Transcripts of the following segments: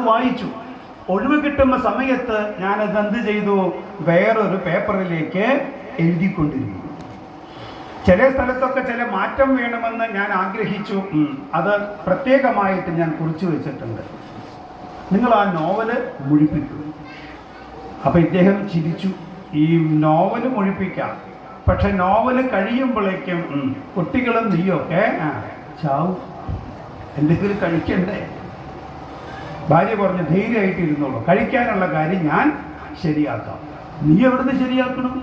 വായിച്ചു. ഒഴിവ് കിട്ടുന്ന സമയത്ത് ഞാൻ അത് എന്ത് ചെയ്തു? വേറൊരു പേപ്പറിലേക്ക് എഴുതിക്കൊണ്ടിരുന്നു. ചില സ്ഥലത്തൊക്കെ ചില മാറ്റം വേണമെന്ന് ഞാൻ ആഗ്രഹിച്ചു. അത് പ്രത്യേകമായിട്ട് ഞാൻ കുറിച്ചു വെച്ചിട്ടുണ്ട്. നിങ്ങൾ ആ നോവൽ മുഴിപ്പിക്കും. അപ്പൊ ഇദ്ദേഹം ചിരിച്ചു. ഈ നോവൽ മുഴിപ്പിക്കാം. പക്ഷെ നോവൽ കഴിയുമ്പോഴേക്കും കുട്ടികളും നീയൊക്കെ ചാവും. എന്തെങ്കിലും കഴിക്കണ്ടേ? ഭാര്യ പറഞ്ഞു ധൈര്യമായിട്ട് ഇരുന്നോളൂ കഴിക്കാനുള്ള കാര്യം ഞാൻ ശരിയാക്കാം. നീ എവിടുന്ന് ശരിയാക്കണം?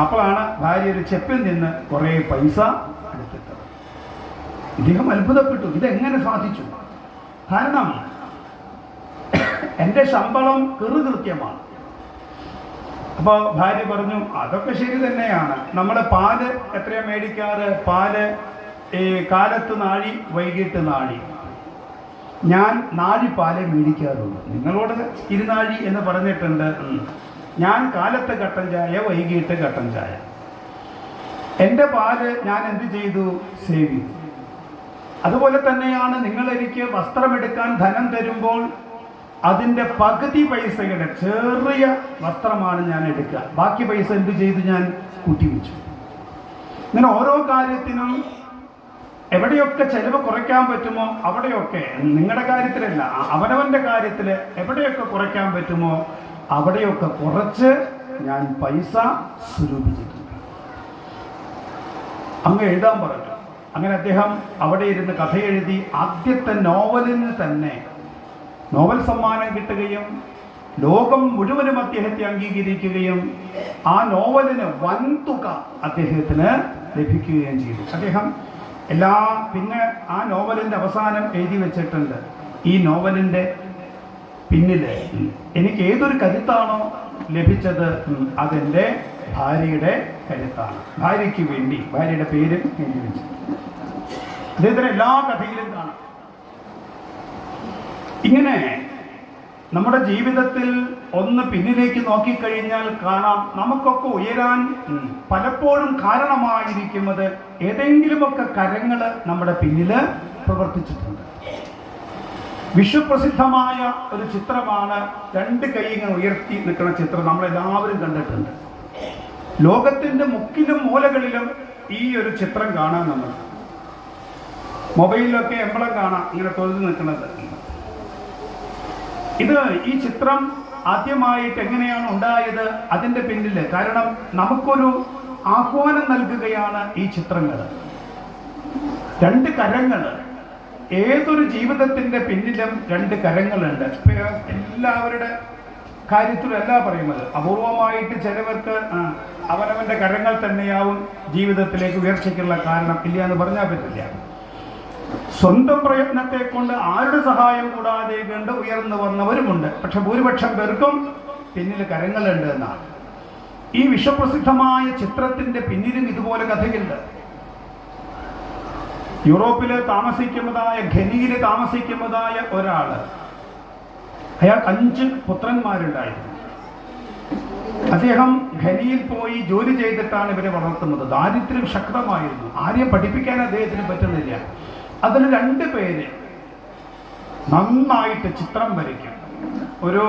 അപ്പോഴാണ് ഭാര്യ ഒരു ചെപ്പിൽ നിന്ന് കുറേ പൈസ എടുത്തിട്ടത്. ഇദ്ദേഹം അത്ഭുതപ്പെട്ടു. ഇതെങ്ങനെ സാധിച്ചു? കാരണം എന്റെ ശമ്പളം കൃത്യമാണ് അപ്പോൾ ഭാര്യ പറഞ്ഞു അതൊക്കെ ശരി തന്നെയാണ്. നമ്മൾ പാൽ എത്രയാണ് മേടിക്കാറ്? പാൽ ഈ കാലത്ത് നാഴി വൈകിട്ട് നാഴി. ഞാൻ നാഴി പാലേ മേടിക്കാറുണ്ട് നിങ്ങളോട് ഇരുനാഴി എന്ന് പറഞ്ഞിട്ടുണ്ട്. ഞാൻ കാലത്തെ കട്ടൻ ചായ വൈകിട്ട് കട്ടൻ ചായ. എന്റെ പാൽ ഞാൻ എന്ത് ചെയ്തു? സേവ് അതുപോലെ തന്നെയാണ് നിങ്ങൾ എനിക്ക് വസ്ത്രമെടുക്കാൻ ധനം തരുമ്പോൾ അതിന്റെ പകുതി പൈസയുടെ ചെറിയ വസ്ത്രമാണ് ഞാൻ എടുക്കുക. ബാക്കി പൈസ എന്ത് ചെയ്തു ഞാൻ കൂട്ടിവെച്ചു ഇങ്ങനെ ഓരോ കാര്യത്തിനും എവിടെയൊക്കെ ചെലവ് കുറയ്ക്കാൻ പറ്റുമോ അവിടെയൊക്കെ നിങ്ങളുടെ കാര്യത്തിലല്ല അവനവന്റെ കാര്യത്തിൽ എവിടെയൊക്കെ കുറയ്ക്കാൻ പറ്റുമോ അവിടെയൊക്കെ കുറച്ച് ഞാൻ പൈസ സ്വരൂപിച്ചിട്ടുണ്ട്. അങ്ങ് എഴുതാൻ പറഞ്ഞു. അങ്ങനെ അദ്ദേഹം അവിടെ ഇരുന്ന് കഥ എഴുതി ആദ്യത്തെ നോവലിന് തന്നെ നോവൽ സമ്മാനം കിട്ടുകയും ലോകം മുഴുവനും അദ്ദേഹത്തെ അംഗീകരിക്കുകയും ആ നോവലിന് വൻതുക അദ്ദേഹത്തിന് ലഭിക്കുകയും ചെയ്തു. അദ്ദേഹം എല്ലാ പിന്നെ ആ നോവലിന്റെ അവസാനം എഴുതി വെച്ചിട്ടുണ്ട്. ഈ നോവലിന്റെ പിന്നിൽ എനിക്ക് ഏതൊരു കരുത്താണോ ലഭിച്ചത്? അതെന്റെ ഭാര്യയുടെ കരുത്താണ്. ഭാര്യയ്ക്ക് വേണ്ടി ഭാര്യയുടെ പേര് എഴുതി വെച്ചു അദ്ദേഹത്തിന് എല്ലാ കഥയിലും കാണാം. ഇങ്ങനെ നമ്മുടെ ജീവിതത്തിൽ ഒന്ന് പിന്നിലേക്ക് നോക്കിക്കഴിഞ്ഞാൽ കാണാം. നമുക്കൊക്കെ ഉയരാൻ പലപ്പോഴും കാരണമായിരിക്കുന്നത് ഏതെങ്കിലുമൊക്കെ കരങ്ങൾ നമ്മുടെ പിന്നിൽ പ്രവർത്തിച്ചിട്ടുണ്ട്. വിശ്വപ്രസിദ്ധമായ ഒരു ചിത്രമാണ് രണ്ട് കൈ ഇങ്ങനെ ഉയർത്തി നിൽക്കുന്ന ചിത്രം നമ്മൾ എല്ലാവരും കണ്ടിട്ടുണ്ട്. ലോകത്തിന്റെ മുക്കിലും മൂലകളിലും ഈ ഒരു ചിത്രം കാണാൻ നമ്മൾ മൊബൈലിലൊക്കെ എമ്പളം കാണാം ഇങ്ങനെ തൊഴിൽ നിൽക്കുന്നത്. ഇത് ഈ ചിത്രം ആദ്യമായിട്ട് എങ്ങനെയാണ് ഉണ്ടായത് അതിന്റെ പിന്നിൽ കാരണം നമുക്കൊരു ആഹ്വാനം നൽകുകയാണ് ഈ ചിത്രങ്ങൾ. രണ്ട് കരങ്ങൾ. ഏതൊരു ജീവിതത്തിന്റെ പിന്നിലും രണ്ട് കരങ്ങളുണ്ട്. എല്ലാവരുടെ കാര്യത്തിലല്ല പറയുന്നത്. അപൂർവമായിട്ട് ചിലവർക്ക് അവനവന്റെ കരങ്ങൾ തന്നെയാവും ജീവിതത്തിലേക്ക് ഉയർച്ചയ്ക്കുള്ള കാരണം ഇല്ല എന്ന് പറഞ്ഞാൽ പറ്റില്ല. സ്വന്തം പ്രയത്നത്തെ കൊണ്ട് ആരുടെ സഹായം കൂടാതെ കണ്ട് ഉയർന്നു വന്നവരുമുണ്ട്. പക്ഷെ ഭൂരിപക്ഷം പേർക്കും പിന്നിൽ കരങ്ങളുണ്ട് എന്നാണ്. ഈ വിശ്വപ്രസിദ്ധമായ ചിത്രത്തിന്റെ പിന്നിലും ഇതുപോലെ കഥയുണ്ട്. യൂറോപ്പിൽ താമസിക്കുന്നതായ ഖനിയിൽ താമസിക്കുന്നതായ ഒരാൾ. അയാൾ അഞ്ച് പുത്രന്മാരുണ്ടായിരുന്നു. അദ്ദേഹം ഖനിയിൽ പോയി ജോലി ചെയ്തിട്ടാണ് ഇവരെ വളർത്തുന്നത്. ദാരിദ്ര്യം ശക്തമായിരുന്നു. ആരെയും പഠിപ്പിക്കാൻ അദ്ദേഹത്തിന് പറ്റുന്നില്ല. അതിൽ രണ്ട് പേര് നന്നായിട്ട് ചിത്രം വരയ്ക്കും. ഒരു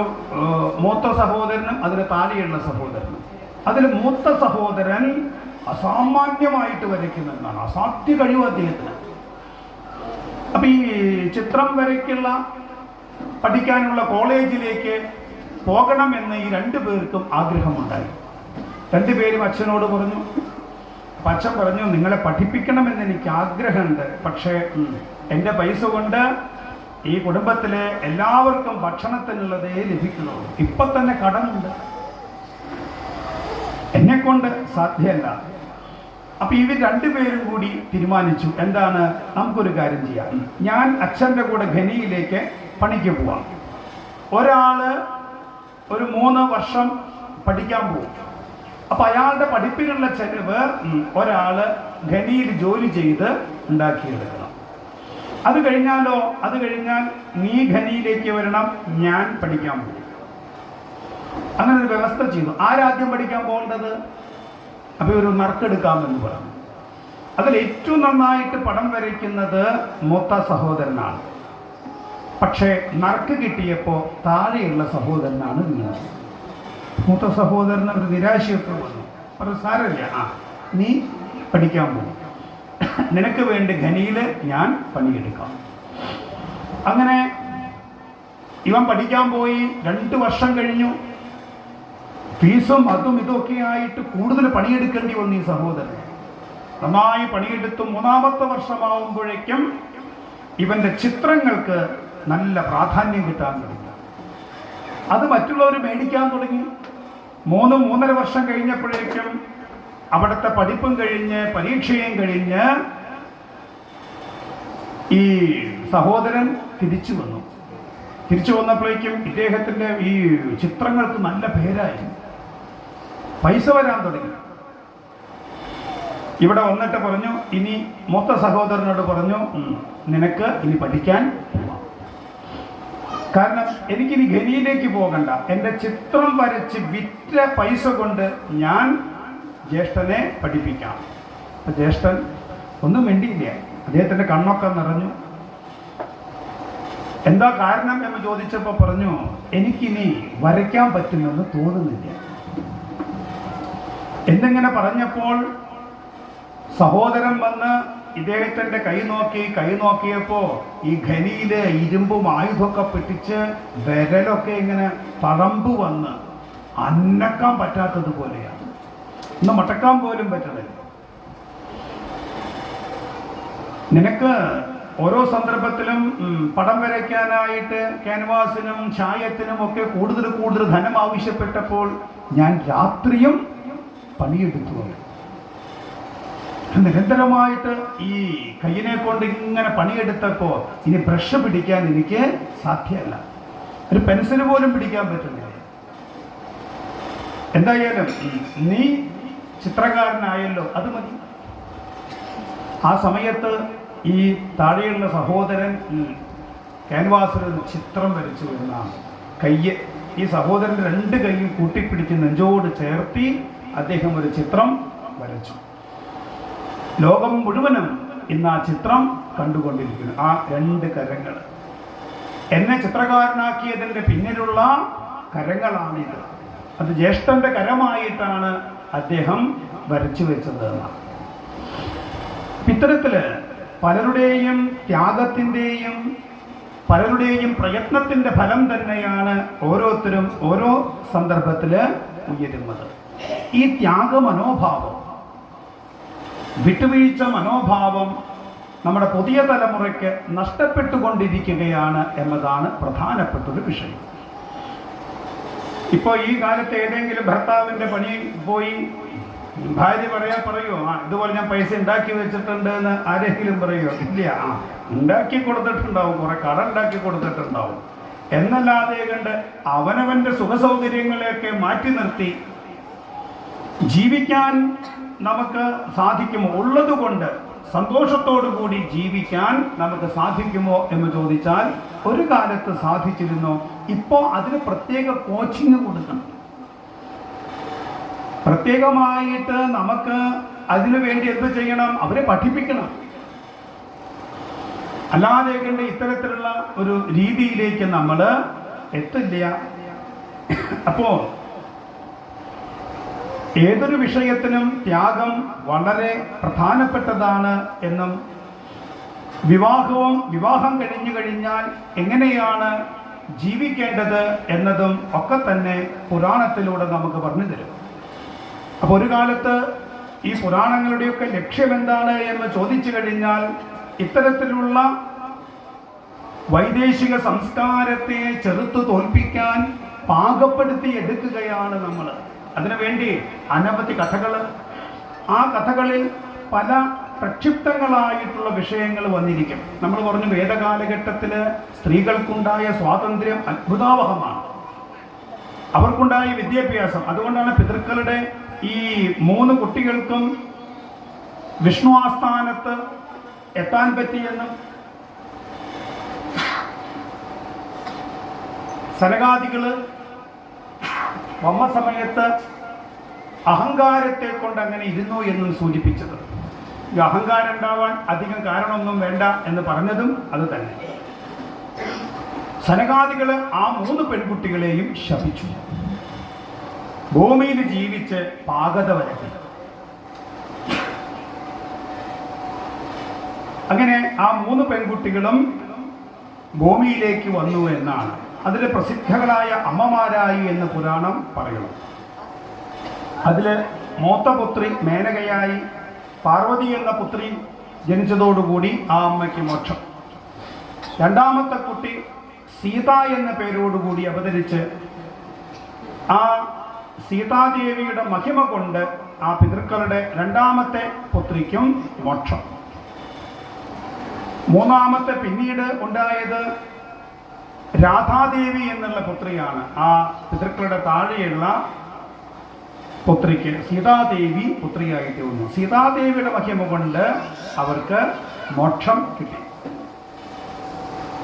മൂത്ത സഹോദരനും അതിന് താഴെയുള്ള സഹോദരനും. അതിൽ മൂത്ത സഹോദരൻ അസാമാന്യമായിട്ട് വരയ്ക്കുന്നതാണ്. അസാധ്യ കഴിവ് അദ്ദേഹത്തിന്. അപ്പൊ ഈ ചിത്രം വരയ്ക്കുള്ള പഠിക്കാനുള്ള കോളേജിലേക്ക് പോകണമെന്ന് ഈ രണ്ടു പേർക്കും ആഗ്രഹമുണ്ടായി. രണ്ടുപേരും അച്ഛനോട് പറഞ്ഞു അപ്പൊ അച്ഛൻ പറഞ്ഞു നിങ്ങളെ പഠിപ്പിക്കണമെന്ന് എനിക്ക് ആഗ്രഹമുണ്ട്. പക്ഷേ എന്റെ പൈസ കൊണ്ട് ഈ കുടുംബത്തിലെ എല്ലാവർക്കും ഭക്ഷണത്തിനുള്ളതേ ലഭിക്കുന്നുള്ളൂ. ഇപ്പൊ തന്നെ കടമുണ്ട്. എന്നെ കൊണ്ട് സാധ്യമല്ല അപ്പൊ ഇവർ രണ്ടുപേരും കൂടി തീരുമാനിച്ചു. എന്താണ്? നമുക്കൊരു കാര്യം ചെയ്യാം. ഞാൻ അച്ഛന്റെ കൂടെ ഖനിയിലേക്ക് പണിക്ക് പോവാം. ഒരാൾ ഒരു മൂന്ന് വർഷം പഠിക്കാൻ പോകും അപ്പൊ അയാളുടെ പഠിപ്പിനുള്ള ചെലവ് ഒരാൾ ഖനിയിൽ ജോലി ചെയ്ത് ഉണ്ടാക്കിയെടുക്കണം. അത് കഴിഞ്ഞാലോ? അത് കഴിഞ്ഞാൽ നീ ഖനിയിലേക്ക് വരണം. ഞാൻ പഠിക്കാൻ പോകും അങ്ങനെ ഒരു വ്യവസ്ഥ ചെയ്തു ആരാദ്യം പഠിക്കാൻ പോകേണ്ടത്? അപ്പൊ ഒരു നറുക്കെടുക്കാമെന്ന് പറഞ്ഞു. അതിൽ ഏറ്റവും നന്നായിട്ട് പടം വരയ്ക്കുന്നത് മൂത്ത സഹോദരനാണ്. പക്ഷേ നറുക്ക് കിട്ടിയപ്പോൾ താഴെയുള്ള സഹോദരനാണ് വീണത് മൂത്ത സഹോദരന് ഒരു നിരാശയൊക്കെ വന്നു. പറഞ്ഞു സാരമില്ല. ആ നീ പഠിക്കാൻ പോകും. നിനക്ക് വേണ്ടി ഖനിയിൽ ഞാൻ പണിയെടുക്കാം. അങ്ങനെ ഇവൻ പഠിക്കാൻ പോയി. രണ്ട് വർഷം കഴിഞ്ഞു. ഫീസും അതും ഇതൊക്കെ ആയിട്ട് കൂടുതൽ പണിയെടുക്കേണ്ടി വന്നു ഈ സഹോദരൻ. നന്നായി പണിയെടുത്ത്. മൂന്നാമത്തെ വർഷമാവുമ്പോഴേക്കും ഇവന്റെ ചിത്രങ്ങൾക്ക് നല്ല പ്രാധാന്യം കിട്ടാൻ തുടങ്ങി. അത് മറ്റുള്ളവർ മേടിക്കാൻ തുടങ്ങി. മൂന്ന് മൂന്നര വർഷം കഴിഞ്ഞപ്പോഴേക്കും അവിടുത്തെ പഠിപ്പും കഴിഞ്ഞ് പരീക്ഷയും കഴിഞ്ഞ് ഈ സഹോദരൻ തിരിച്ചു വന്നു. തിരിച്ചു വന്നപ്പോഴേക്കും ഇദ്ദേഹത്തിന്റെ ഈ ചിത്രങ്ങൾക്ക് നല്ല പേരായി. പൈസ വരാൻ തുടങ്ങി. ഇവിടെ വന്നിട്ട് പറഞ്ഞു ഇനി മൊത്ത സഹോദരനോട് പറഞ്ഞു നിനക്ക് ഇനി പഠിക്കാൻ കാരണം എനിക്കിനി ഖനിയിലേക്ക് പോകണ്ട. എന്റെ ചിത്രം വരച്ച് വിറ്റ പൈസ കൊണ്ട് ഞാൻ ജ്യേഷ്ഠനെ പഠിപ്പിക്കാം. അപ്പം ജ്യേഷ്ഠൻ ഒന്നും മിണ്ടിയില്ല. അദ്ദേഹത്തിന്റെ കണ്ണൊക്കെ നിറഞ്ഞു. എന്താ കാരണം എന്ന് ചോദിച്ചപ്പോൾ പറഞ്ഞു എനിക്കിനി വരയ്ക്കാൻ പറ്റുമെന്ന് തോന്നുന്നില്ല. എന്നിങ്ങനെ പറഞ്ഞപ്പോൾ സഹോദരൻ വന്ന് ഇദ്ദേഹത്തിന്റെ കൈ നോക്കി കൈ നോക്കിയപ്പോ ഈ ഖനിയിൽ ഇരുമ്പും ആയുധമൊക്കെ പിടിച്ച് വിരലൊക്കെ ഇങ്ങനെ തഴമ്പ് വന്ന് അന്നക്കാൻ പറ്റാത്തതുപോലെയാണ് ഇന്ന് മടക്കാൻ പോലും പറ്റണില്ല നിനക്ക് ഓരോ സന്ദർഭത്തിലും പടം വരയ്ക്കാനായിട്ട് ക്യാൻവാസിനും ഛായത്തിനും ഒക്കെ കൂടുതൽ കൂടുതൽ ധനം ആവശ്യപ്പെട്ടപ്പോൾ ഞാൻ രാത്രിയും പണിയെടുത്തു വന്നു നിരന്തരമായിട്ട് ഈ കയ്യിനെ കൊണ്ട് ഇങ്ങനെ പണിയെടുത്തപ്പോൾ ഇനി ബ്രഷ് പിടിക്കാൻ എനിക്ക് സാധ്യമല്ല. ഒരു പെൻസിൽ പോലും പിടിക്കാൻ പറ്റുന്നില്ല. എന്തായാലും നീ ചിത്രകാരനായല്ലോ അത് മതി. ആ സമയത്ത് ഈ താഴെയുള്ള സഹോദരൻ ക്യാൻവാസിൽ ഒരു ചിത്രം വരച്ചു എന്നാണ് കയ്യ്. ഈ സഹോദരൻ രണ്ട് കൈയും കൂട്ടിപ്പിടിച്ച് നെഞ്ചോട് ചേർത്തി അദ്ദേഹം ഒരു ചിത്രം വരച്ചു. ലോകം മുഴുവനും ഇന്ന് ആ ചിത്രം കണ്ടുകൊണ്ടിരിക്കുന്നു. ആ രണ്ട് കരങ്ങൾ. എന്നെ ചിത്രകാരനാക്കിയതിന്റെ പിന്നിലുള്ള കരങ്ങളാണിത്. അത് ജ്യേഷ്ഠന്റെ കരമായിട്ടാണ് അദ്ദേഹം വരച്ചു വെച്ചത് എന്നാണ്. ഇത്തരത്തിൽ പലരുടെയും ത്യാഗത്തിന്റെയും പലരുടെയും പ്രയത്നത്തിന്റെ ഫലം തന്നെയാണ് ഓരോരുത്തരും ഓരോ സന്ദർഭത്തിൽ ഉയരുന്നത്. ഈ ത്യാഗ മനോഭാവം വിട്ടുവീഴ്ച മനോഭാവം നമ്മുടെ പുതിയ തലമുറയ്ക്ക് നഷ്ടപ്പെട്ടുകൊണ്ടിരിക്കുകയാണ് എന്നതാണ് പ്രധാനപ്പെട്ടൊരു വിഷയം. ഇപ്പോൾ ഈ കാലത്ത് ഏതെങ്കിലും ഭർത്താവിന്റെ പണി പോയി ഭാര്യ പറയാ പറയുമോ ആ ഇതുപോലെ ഞാൻ പൈസ ഉണ്ടാക്കി വെച്ചിട്ടുണ്ട് എന്ന് ആരെങ്കിലും പറയുമോ ഇല്ല ആ ഉണ്ടാക്കി കൊടുത്തിട്ടുണ്ടാവും കുറെ കട ഉണ്ടാക്കി കൊടുത്തിട്ടുണ്ടാവും എന്നല്ലാതെ കണ്ട് അവനവന്റെ സുഖസൗകര്യങ്ങളെയൊക്കെ മാറ്റി നിർത്തി ജീവിക്കാൻ നമുക്ക് സാധിക്കുമോ? ഉള്ളതുകൊണ്ട് സന്തോഷത്തോടു കൂടി ജീവിക്കാൻ നമുക്ക് സാധിക്കുമോ എന്ന് ചോദിച്ചാൽ ഒരു കാലത്ത് സാധിച്ചിരുന്നു. ഇപ്പോൾ അതിന് പ്രത്യേക കോച്ചിങ് കൊടുക്കണം. പ്രത്യേകമായിട്ട് നമുക്ക് അതിനു വേണ്ടി എന്ത് ചെയ്യണം? അവരെ പഠിപ്പിക്കണം. അല്ലാതെ കണ്ട് ഇത്തരത്തിലുള്ള ഒരു രീതിയിലേക്ക് നമ്മൾ എത്തില്ല. അപ്പോ ഏതൊരു വിഷയത്തിനും ത്യാഗം വളരെ പ്രധാനപ്പെട്ടതാണ് എന്നും വിവാഹവും വിവാഹം കഴിഞ്ഞു കഴിഞ്ഞാൽ എങ്ങനെയാണ് ജീവിക്കേണ്ടത് എന്നതും ഒക്കെ തന്നെ പുരാണത്തിലൂടെ നമുക്ക് പറഞ്ഞു തരും. അപ്പോൾ ഒരു കാലത്ത് ഈ പുരാണങ്ങളുടെയൊക്കെ ലക്ഷ്യം എന്താണ് എന്ന് ചോദിച്ചു കഴിഞ്ഞാൽ ഇത്തരത്തിലുള്ള വൈദേശിക സംസ്കാരത്തെ ചെറുത്തു തോൽപ്പിക്കാൻ പാകപ്പെടുത്തി എടുക്കുകയാണ് നമ്മൾ അതിനുവേണ്ടി അനവധി കഥകൾ. ആ കഥകളിൽ പല പ്രക്ഷിപ്തങ്ങളായിട്ടുള്ള വിഷയങ്ങൾ വന്നിരിക്കും. നമ്മൾ പറഞ്ഞു വേദകാലഘട്ടത്തിൽ സ്ത്രീകൾക്കുണ്ടായ സ്വാതന്ത്ര്യം അത്ഭുതാവഹമാണ്. അവർക്കുണ്ടായ വിദ്യാഭ്യാസം. അതുകൊണ്ടാണ് പിതൃക്കളുടെ ഈ മൂന്ന് കുട്ടികൾക്കും വിഷ്ണു ആസ്ഥാനത്ത് എത്താൻ പറ്റിയെന്നും സനകാദികൾ വന്ന സമയത്ത് അഹങ്കാരത്തെ കൊണ്ട് അങ്ങനെ ഇരുന്നു എന്നും സൂചിപ്പിച്ചത്. ഈ അഹങ്കാരം ഉണ്ടാവാൻ അധികം കാരണമൊന്നും വേണ്ട എന്ന് പറഞ്ഞതും അത് തന്നെ. സനകാദികൾ ആ മൂന്ന് പെൺകുട്ടികളെയും ശപിച്ചു. ഭൂമിയിൽ ജീവിച്ച് പാകത വരത്തി. അങ്ങനെ ആ മൂന്ന് പെൺകുട്ടികളും ഭൂമിയിലേക്ക് വന്നു എന്നാണ്. അതിൽ പ്രസിദ്ധകളായ അമ്മമാരായി എന്ന് പുരാണം പറയണം. അതിൽ മൂത്തപുത്രി മേനകയായി പാർവതി എന്ന പുത്രി ജനിച്ചതോടുകൂടി ആ അമ്മയ്ക്ക് മോക്ഷം. രണ്ടാമത്തെ കുട്ടി സീത എന്ന പേരോടുകൂടി അവതരിച്ച് ആ സീതാദേവിയുടെ മഹിമ കൊണ്ട് ആ പിതൃക്കളുടെ രണ്ടാമത്തെ പുത്രിക്കും മോക്ഷം. മൂന്നാമത്തെ പിന്നീട് ഉണ്ടായത് രാധാദേവി എന്നുള്ള പുത്രിയാണ്. ആ പിതൃക്കളുടെ താഴെയുള്ള പുത്രിക്ക് സീതാദേവി പുത്രിയായിട്ട് വന്നു. സീതാദേവിയുടെ മഹിമ കൊണ്ട് അവർക്ക് മോക്ഷം കിട്ടി.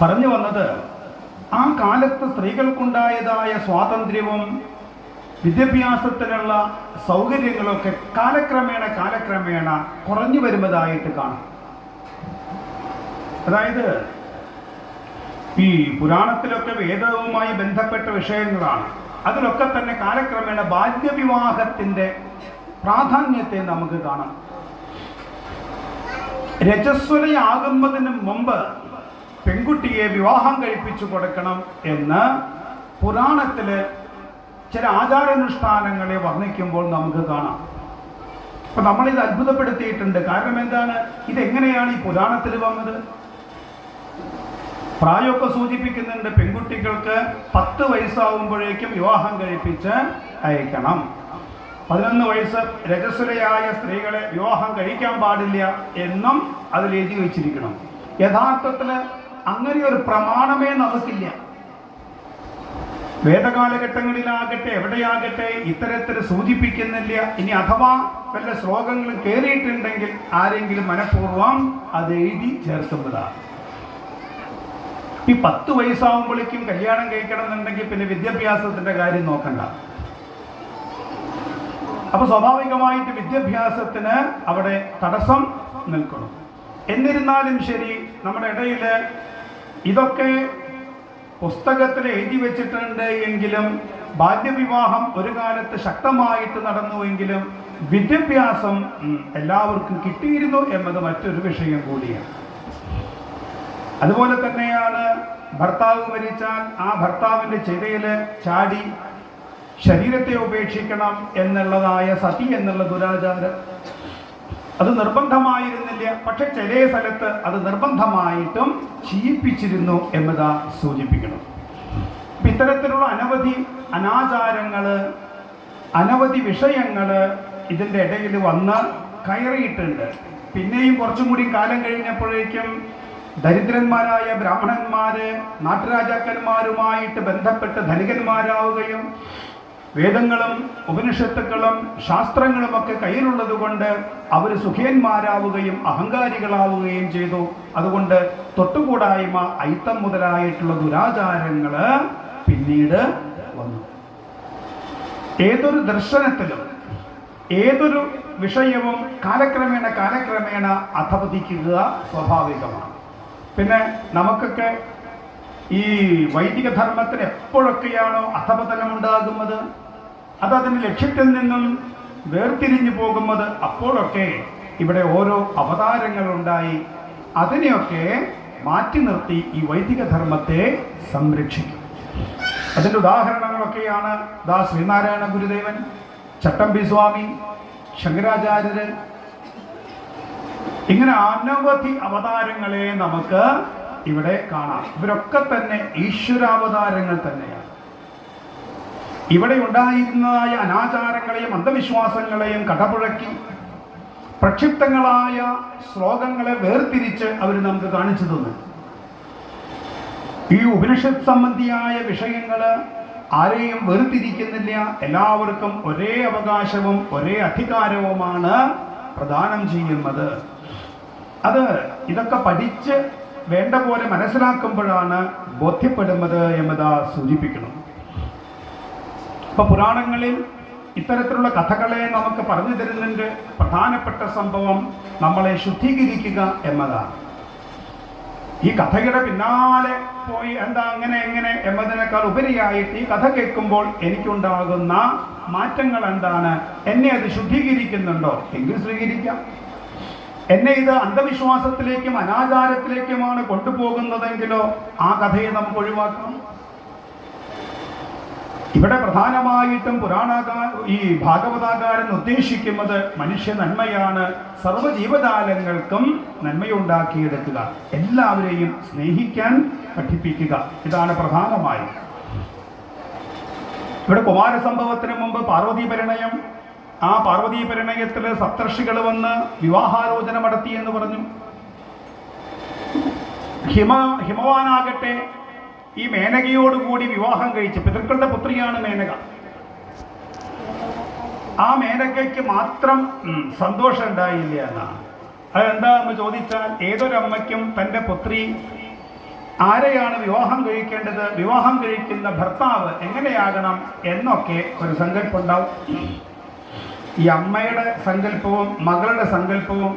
പറഞ്ഞു വന്നത് ആ കാലത്ത് സ്ത്രീകൾക്കുണ്ടായതായ സ്വാതന്ത്ര്യവും വിദ്യാഭ്യാസത്തിനുള്ള സൗകര്യങ്ങളൊക്കെ കാലക്രമേണ കാലക്രമേണ കുറഞ്ഞു വരുന്നതായിട്ട് കാണാം. അതായത് ഈ പുരാണത്തിലൊക്കെ വേദവുമായി ബന്ധപ്പെട്ട വിഷയങ്ങളാണ്. അതിലൊക്കെ തന്നെ കാലക്രമേണ ബാല്യവിവാഹത്തിന്റെ പ്രാധാന്യത്തെ നമുക്ക് കാണാം. രജസ്വലയാകുന്നതിന് മുമ്പ് പെൺകുട്ടിയെ വിവാഹം കഴിപ്പിച്ചു കൊടുക്കണം എന്ന് പുരാണത്തിൽ ചില ആചാരാനുഷ്ഠാനങ്ങളെ വർണിക്കുമ്പോൾ നമുക്ക് കാണാം. അപ്പൊ നമ്മളിത് അത്ഭുതപ്പെടുത്തിയിട്ടുണ്ട്. കാരണം എന്താണ്? ഇതെങ്ങനെയാണ് ഈ പുരാണത്തിൽ വന്നത്? പ്രായമൊക്കെ സൂചിപ്പിക്കുന്നുണ്ട് പെൺകുട്ടികൾക്ക് പത്ത് വയസ്സാവുമ്പോഴേക്കും വിവാഹം കഴിപ്പിച്ച് അയക്കണം. പതിനൊന്ന് വയസ്സ് രജസ്വലയായ സ്ത്രീകളെ വിവാഹം കഴിക്കാൻ പാടില്ല എന്നും അതിൽ എഴുതി വെച്ചിരിക്കണം. യഥാർത്ഥത്തിൽ അങ്ങനെ ഒരു പ്രമാണമേ നമുക്കില്ല. വേദകാലഘട്ടങ്ങളിലാകട്ടെ എവിടെയാകട്ടെ ഇത്തരത്തിൽ സൂചിപ്പിക്കുന്നില്ല. ഇനി അഥവാ വല്ല ശ്ലോകങ്ങൾ കയറിയിട്ടുണ്ടെങ്കിൽ ആരെങ്കിലും മനഃപൂർവം അത് എഴുതി ചേർക്കുന്നതാണ് ഈ പത്ത് വയസ്സാവുമ്പോഴേക്കും കല്യാണം കഴിക്കണം എന്നുണ്ടെങ്കിൽ പിന്നെ വിദ്യാഭ്യാസത്തിന്റെ കാര്യം നോക്കണ്ട. അപ്പൊ സ്വാഭാവികമായിട്ട് വിദ്യാഭ്യാസത്തിന് അവിടെ തടസ്സം നിൽക്കണം. എന്നിരുന്നാലും ശരി നമ്മുടെ ഇടയിൽ ഇതൊക്കെ പുസ്തകത്തിൽ എഴുതി വെച്ചിട്ടുണ്ട് എങ്കിലും ബാല്യവിവാഹം ഒരു കാലത്ത് ശക്തമായിട്ട് നടന്നുവെങ്കിലും വിദ്യാഭ്യാസം എല്ലാവർക്കും കിട്ടിയിരുന്നു എന്നത് മറ്റൊരു വിഷയം കൂടിയാണ്. അതുപോലെ തന്നെയാണ് ഭർത്താവ് മരിച്ചാൽ ആ ഭർത്താവിന്റെ ചിതയിൽ ചാടി ശരീരത്തെ ഉപേക്ഷിക്കണം എന്നുള്ളതായ സതി എന്നുള്ള ദുരാചാരം. അത് നിർബന്ധമായിരുന്നില്ല. പക്ഷെ ചില സ്ഥലത്ത് അത് നിർബന്ധമായിട്ടും ചെയ്യിപ്പിച്ചിരുന്നു എന്നതാ സൂചിപ്പിക്കണം. ഇത്തരത്തിലുള്ള അനവധി അനാചാരങ്ങൾ അനവധി വിഷയങ്ങൾ ഇതിന്റെ ഇടയിൽ വന്ന് കയറിയിട്ടുണ്ട്. പിന്നെയും കുറച്ചും കൂടി കാലം കഴിഞ്ഞപ്പോഴേക്കും ദരിദ്രന്മാരായ ബ്രാഹ്മണന്മാര് നാട്ടുരാജാക്കന്മാരുമായിട്ട് ബന്ധപ്പെട്ട് ധനികന്മാരാവുകയും വേദങ്ങളും ഉപനിഷത്തുക്കളും ശാസ്ത്രങ്ങളും ഒക്കെ കയ്യിലുള്ളത് കൊണ്ട് അവർ സുഖേന്മാരാവുകയും അഹങ്കാരികളാവുകയും ചെയ്തു. അതുകൊണ്ട് തൊട്ടുകൂടായ്മ ഐത്തം മുതലായിട്ടുള്ള ദുരാചാരങ്ങൾ പിന്നീട് വന്നു. ഏതൊരു ദർശനത്തിലും ഏതൊരു വിഷയവും കാലക്രമേണ കാലക്രമേണ അധപതിക്കുക സ്വാഭാവികമാണ്. പിന്നെ നമുക്കൊക്കെ ഈ വൈദിക ധർമ്മത്തിന് എപ്പോഴൊക്കെയാണോ അധപതനം ഉണ്ടാകുന്നത് അത് അതിന്റെ ലക്ഷ്യത്തിൽ നിന്നും വേർതിരിഞ്ഞു പോകുന്നത് അപ്പോഴൊക്കെ ഇവിടെ ഓരോ അവതാരങ്ങളുണ്ടായി അതിനെയൊക്കെ മാറ്റി നിർത്തി ഈ വൈദിക ധർമ്മത്തെ സംരക്ഷിക്കും. അതിന്റെ ഉദാഹരണങ്ങളൊക്കെയാണ് ദാ ശ്രീനാരായണ ഗുരുദേവൻ ചട്ടമ്പി സ്വാമി ശങ്കരാചാര്യര് ഇങ്ങനെ അനവധി അവതാരങ്ങളെ നമുക്ക് ഇവിടെ കാണാം. ഇവരൊക്കെ തന്നെ ഈശ്വരാവതാരങ്ങൾ തന്നെയാണ്. ഇവിടെ ഉണ്ടായിരുന്നതായ അനാചാരങ്ങളെയും അന്ധവിശ്വാസങ്ങളെയും കടപുഴക്കി പ്രക്ഷിപ്തങ്ങളായ ശ്ലോകങ്ങളെ വേർതിരിച്ച് അവർ നമുക്ക് കാണിച്ചു തന്നു. ഈ ഉപനിഷത്ത് സംബന്ധിയായ വിഷയങ്ങൾ ആരെയും വേർതിരിക്കുന്നില്ല. എല്ലാവർക്കും ഒരേ അവകാശവും ഒരേ അധികാരവുമാണ് പ്രദാനം ചെയ്യുന്നത്. അത് ഇതൊക്കെ പഠിച്ച് വേണ്ട പോലെ മനസ്സിലാക്കുമ്പോഴാണ് ബോധ്യപ്പെടുന്നത് എന്നതാ സൂചിപ്പിക്കണം. ഇപ്പൊ പുരാണങ്ങളിൽ ഇത്തരത്തിലുള്ള കഥകളെ നമുക്ക് പറഞ്ഞു തരുന്നുണ്ട്. പ്രധാനപ്പെട്ട സംഭവം നമ്മളെ ശുദ്ധീകരിക്കുക എന്നതാണ്. ഈ കഥയുടെ പിന്നാലെ പോയി എന്താ അങ്ങനെ എങ്ങനെ എന്നതിനേക്കാൾ ഉപരിയായിട്ട് ഈ കഥ കേൾക്കുമ്പോൾ എനിക്കുണ്ടാകുന്ന മാറ്റങ്ങൾ എന്താണ്? എന്നെ അത് ശുദ്ധീകരിക്കുന്നുണ്ടോ? എങ്കിൽ സ്വീകരിക്കാം. എന്നെ ഇത് അന്ധവിശ്വാസത്തിലേക്കും അനാചാരത്തിലേക്കുമാണ് കൊണ്ടുപോകുന്നതെങ്കിലോ ആ കഥയെ നമുക്ക് ഒഴിവാക്കണം ഇവിടെ പ്രധാനമായിട്ടും പുരാണകാ ഈ ഭാഗവതാകാരൻ ഉദ്ദേശിക്കുന്നത് മനുഷ്യ നന്മയാണ്. സർവ ജീവജാലങ്ങൾക്കും നന്മയുണ്ടാക്കിയെടുക്കുക. എല്ലാവരെയും സ്നേഹിക്കാൻ പഠിപ്പിക്കുക. ഇതാണ് പ്രധാനമായി. ഇവിടെ കുമാരസംഭവത്തിന് മുമ്പ് പാർവതി പരിണയം ആ പാർവതി പരിണയത്തിൽ സപ്തർഷികൾ വന്ന് വിവാഹാലോചന നടത്തി എന്ന് പറഞ്ഞു. ഹിമ ഹിമവാനാകട്ടെ ഈ മേനകയോടുകൂടി വിവാഹം കഴിച്ച് പിതൃക്കളുടെ പുത്രിയാണ് മേനക. ആ മേനകയ്ക്ക് മാത്രം സന്തോഷം ഉണ്ടായില്ല എന്നാണ്. അതെന്താന്ന് ചോദിച്ചാൽ ഏതൊരമ്മയ്ക്കും തന്റെ പുത്രി ആരെയാണ് വിവാഹം കഴിക്കേണ്ടത്? വിവാഹം കഴിക്കുന്ന ഭർത്താവ് എങ്ങനെയാകണം എന്നൊക്കെ ഒരു സങ്കല്പം ഉണ്ടാവും ഈ അമ്മയുടെ സങ്കല്പവും മകളുടെ സങ്കല്പവും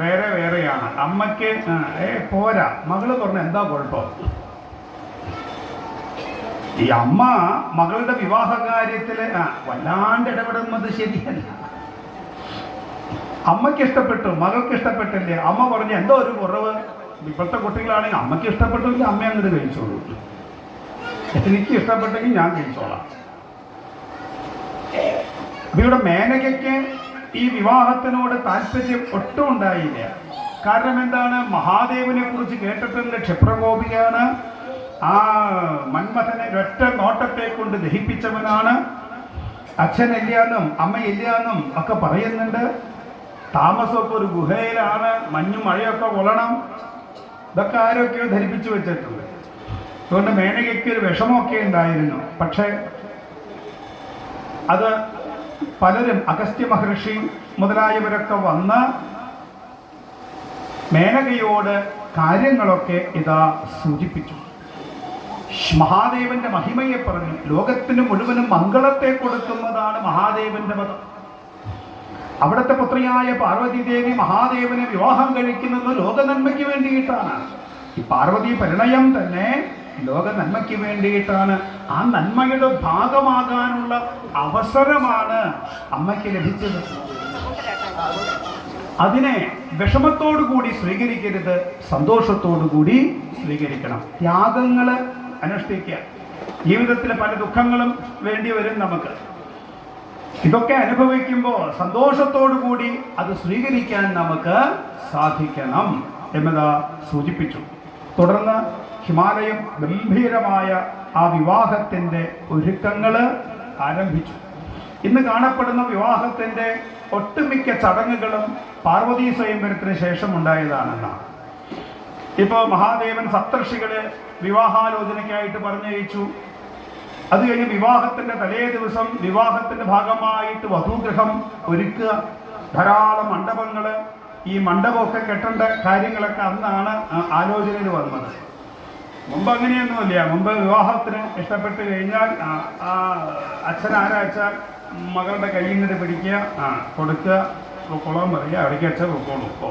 വേറെ വേറെയാണ്. അമ്മയ്ക്ക് ഏ പോരാ. മകൾ പറഞ്ഞ എന്താ കുഴപ്പം? ഈ അമ്മ മകളുടെ വിവാഹ കാര്യത്തിൽ ആ, വല്ലാണ്ട് ഇടപെടുന്നത് ശരിയല്ല. അമ്മയ്ക്ക് ഇഷ്ടപ്പെട്ടു മകൾക്ക് ഇഷ്ടപ്പെട്ടില്ലേ? അമ്മ പറഞ്ഞു എന്തോ ഒരു കുറവ്? ഇപ്പോഴത്തെ കുട്ടികളാണെങ്കിൽ അമ്മയ്ക്ക് ഇഷ്ടപ്പെട്ടെങ്കിൽ അമ്മ അങ്ങോട്ട് കഴിച്ചോളൂ. എനിക്ക് ഇഷ്ടപ്പെട്ടെങ്കിൽ ഞാൻ കഴിച്ചോളാം. അപ്പൊ ഇവിടെ മേനകയ്ക്ക് ഈ വിവാഹത്തിനോട് താല്പര്യം ഒട്ടും ഉണ്ടായില്ല. കാരണം എന്താണ്? മഹാദേവനെ കുറിച്ച് കേട്ടിട്ടുള്ള ക്ഷിപ്രകോപിയാണ് ആ മന്മഥനെ ഒറ്റ നോട്ടത്തെ കൊണ്ട് ദഹിപ്പിച്ചവനാണ്. അച്ഛനില്ലാന്നും അമ്മയില്ലാന്നും ഒക്കെ പറയുന്നുണ്ട്. താമസമൊക്കെ ഒരു ഗുഹയിലാണ് മഞ്ഞും മഴയൊക്കെ കൊള്ളണം. ഇതൊക്കെ ആരൊക്കെയോ ധരിപ്പിച്ചു വെച്ചിട്ടുണ്ട്. അതുകൊണ്ട് മേനകയ്ക്ക് ഒരു വിഷമമൊക്കെ ഉണ്ടായിരുന്നു. പക്ഷേ അത് പലരും അഗസ്ത്യ മഹർഷി മുതലായവരൊക്കെ വന്ന് മേനകയോട് കാര്യങ്ങളൊക്കെ ഇതാ സൂചിപ്പിച്ചു. മഹാദേവന്റെ മഹിമയെ പറഞ്ഞു. ലോകത്തിന് മുഴുവനും മംഗളത്തെ കൊടുക്കുന്നതാണ് മഹാദേവന്റെ മതം അവിടുത്തെ പുത്രിയായ പാർവതി ദേവി മഹാദേവനെ വിവാഹം കഴിക്കുന്നത് ലോക നന്മയ്ക്ക് വേണ്ടിയിട്ടാണ്. ഈ പാർവതി പരിണയം തന്നെ ലോക നന്മയ്ക്ക് വേണ്ടിയിട്ടാണ്. ആ നന്മയുടെ ഭാഗമാകാനുള്ള അവസരമാണ് അമ്മയ്ക്ക് ലഭിച്ചത്. അതിനെ വിഷമത്തോടു കൂടി സ്വീകരിക്കരുത് സന്തോഷത്തോടു കൂടി സ്വീകരിക്കണം. ത്യാഗങ്ങൾ അനുഷ്ഠിക്കുക. ജീവിതത്തിലെ പല ദുഃഖങ്ങളും വേണ്ടി വരും നമുക്ക്. ഇതൊക്കെ അനുഭവിക്കുമ്പോൾ സന്തോഷത്തോടു കൂടി അത് സ്വീകരിക്കാൻ നമുക്ക് സാധിക്കണം എന്നതാ സൂചിപ്പിച്ചു. തുടർന്ന് ഹിമാലയം ഗംഭീരമായ ആ വിവാഹത്തിന്റെ ഒരുക്കങ്ങൾ ആരംഭിച്ചു. ഇന്ന് കാണപ്പെടുന്ന വിവാഹത്തിന്റെ ഒട്ടുമിക്ക ചടങ്ങുകളും പാർവതി സ്വയംവരത്തിന് ശേഷം ഉണ്ടായതാണെന്നാണ് ഇപ്പോൾ മഹാദേവൻ സപ്തർഷികളെ വിവാഹാലോചനയ്ക്കായിട്ട് പറഞ്ഞയച്ചു. അത് കഴിഞ്ഞ് വിവാഹത്തിന്റെ തലേ ദിവസം വിവാഹത്തിന്റെ ഭാഗമായിട്ട് വധുഗ്രഹം ഒരുക്കുക ധാരാളം മണ്ഡപങ്ങൾ ഈ മണ്ഡപമൊക്കെ കെട്ടേണ്ട കാര്യങ്ങളൊക്കെ അന്നാണ് ആലോചനയിൽ വന്നത്. മുമ്പ് അങ്ങനെയൊന്നുമില്ല. മുമ്പ് വിവാഹത്തിന് ഇഷ്ടപ്പെട്ട് കഴിഞ്ഞാൽ ആ, അച്ഛൻ ആരാച്ചാൽ മകളുടെ കയ്യിൽ നിന്ന് പിടിക്കുക ആ കൊടുക്കുക പൊക്കോളാൻ പറയുക അവിടേക്ക് അച്ഛൻ പൊക്കോളൂ. ഓ.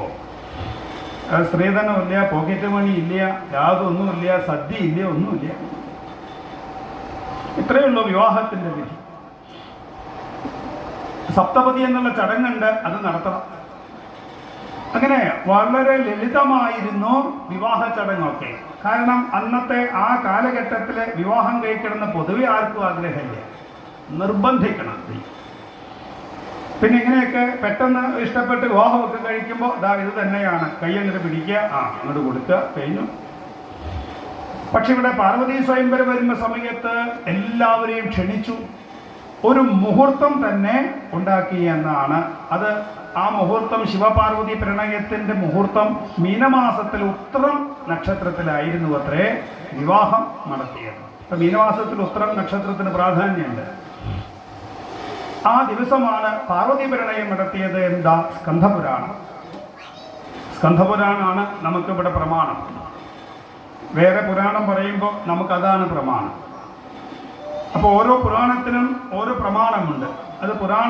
സ്ത്രീധനമില്ല പോക്കറ്റ് മണി ഇല്ല യാതൊന്നുമില്ല സദ്യ ഇല്ല ഒന്നുമില്ല. ഇത്രയേ ഉള്ളൂ വിവാഹത്തിന്റെ വിധി. സപ്തപതി എന്നുള്ള ചടങ്ങുണ്ട് അത് നടത്തണം. അങ്ങനെ വളരെ ലളിതമായിരുന്നു വിവാഹ ചടങ്ങൊക്കെ. കാരണം അന്നത്തെ ആ കാലഘട്ടത്തിലെ വിവാഹം കഴിക്കണമെന്ന് പൊതുവെ ആർക്കും ആഗ്രഹമില്ല. നിർബന്ധിക്കണം. പിന്നെ ഇങ്ങനെയൊക്കെ പെട്ടെന്ന് ഇഷ്ടപ്പെട്ട് വിവാഹമൊക്കെ കഴിക്കുമ്പോൾ ഇതാ ഇത് തന്നെയാണ്. കൈ അങ്ങോട്ട് പിടിക്കുക. ആ അങ്ങോട്ട് കൊടുക്കുക. കഴിഞ്ഞു. പക്ഷെ ഇവിടെ പാർവതി സ്വയംവരം വരുന്ന സമയത്ത് എല്ലാവരെയും ക്ഷണിച്ചു. ഒരു മുഹൂർത്തം തന്നെ ഉണ്ടാക്കി എന്നാണ്. അത് ആ മുഹൂർത്തം ശിവപാർവതി പ്രണയത്തിന്റെ മുഹൂർത്തം മീനമാസത്തിൽ ഉത്രം നക്ഷത്രത്തിലായിരുന്നു അത്രേ വിവാഹം നടത്തിയത്. അപ്പൊ മീനമാസത്തിൽ ഉത്രം നക്ഷത്രത്തിന് പ്രാധാന്യമുണ്ട്. ആ ദിവസമാണ് പാർവതി പ്രണയം നടത്തിയത് എന്താ? സ്കന്ധപുരാണം. സ്കന്ധപുരാണാണ് നമുക്കിവിടെ പ്രമാണം. വേറെ പുരാണം പറയുമ്പോൾ നമുക്കതാണ് പ്രമാണം. അപ്പോൾ ഓരോ പുരാണത്തിനും ഓരോ പ്രമാണമുണ്ട്. അത് പുരാണ